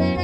อา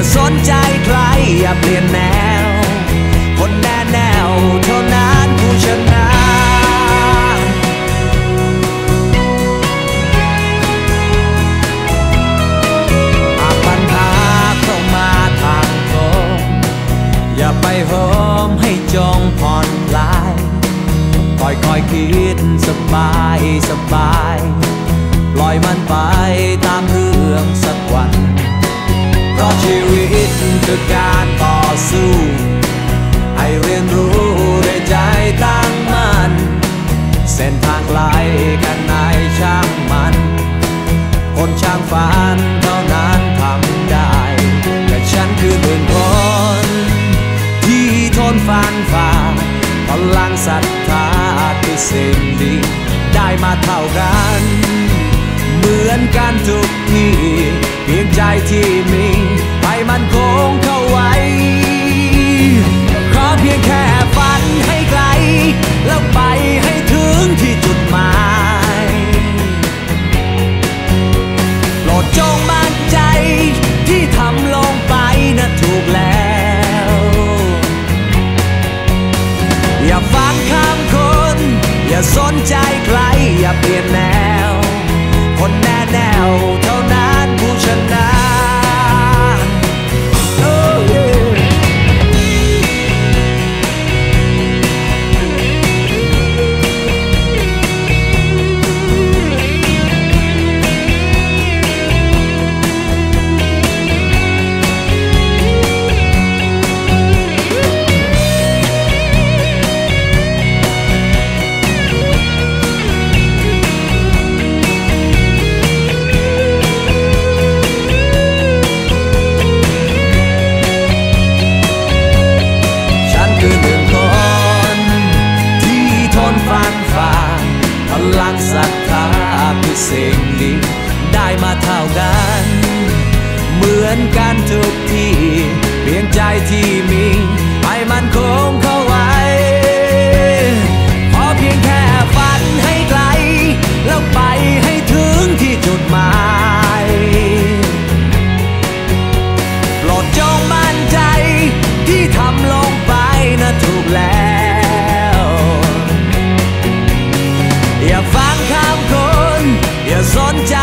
อย่าสนใจใครอย่าเปลี่ยนแนว คนแน่แนวเท่านั้นผู้ชนะปัญหาเข้ามาทางตรงอย่าไปโหมให้จงผ่อนคลายค่อยค่อยคิดสบายสบาย ปล่อยมันไปตามเรื่องสักวัน ตคือการต่อสู้ ให้เรียนรู้ด้วยใจตั้งมั่นเส้นทางไกลกันไหนช่างมัน คนช่างฝันเท่านั้นทำได้ แต่ฉันคือหนึ่งคน ที่ทนฟันฝ่าพลังศรัทธาคือสิ่งดีได้มาเท่ากันเหมือนกันทุกทีเพียงใจที่มี ให้มันคงเข้าไว้ ขอเพียงแค่ฝันให้ไกล แล้วไปให้ถึงที่จุดหมายโปรดจงมั่นใจที่ทำลงไปนะถูกแล้ว อย่าฟังคำคน อย่าสนใจใคร อย่าเปลี่ยนแนว คนแน่แนว ใจที่มีให้มันคงเข้าไว้ พอเพียงแค่ฝันให้ไกล แล้วไปให้ถึงที่จุดหมายโปรดจองมั่นใจที่ทำลงไปนะถูกแล้ว อย่าฟังคำคน อย่าสนใจ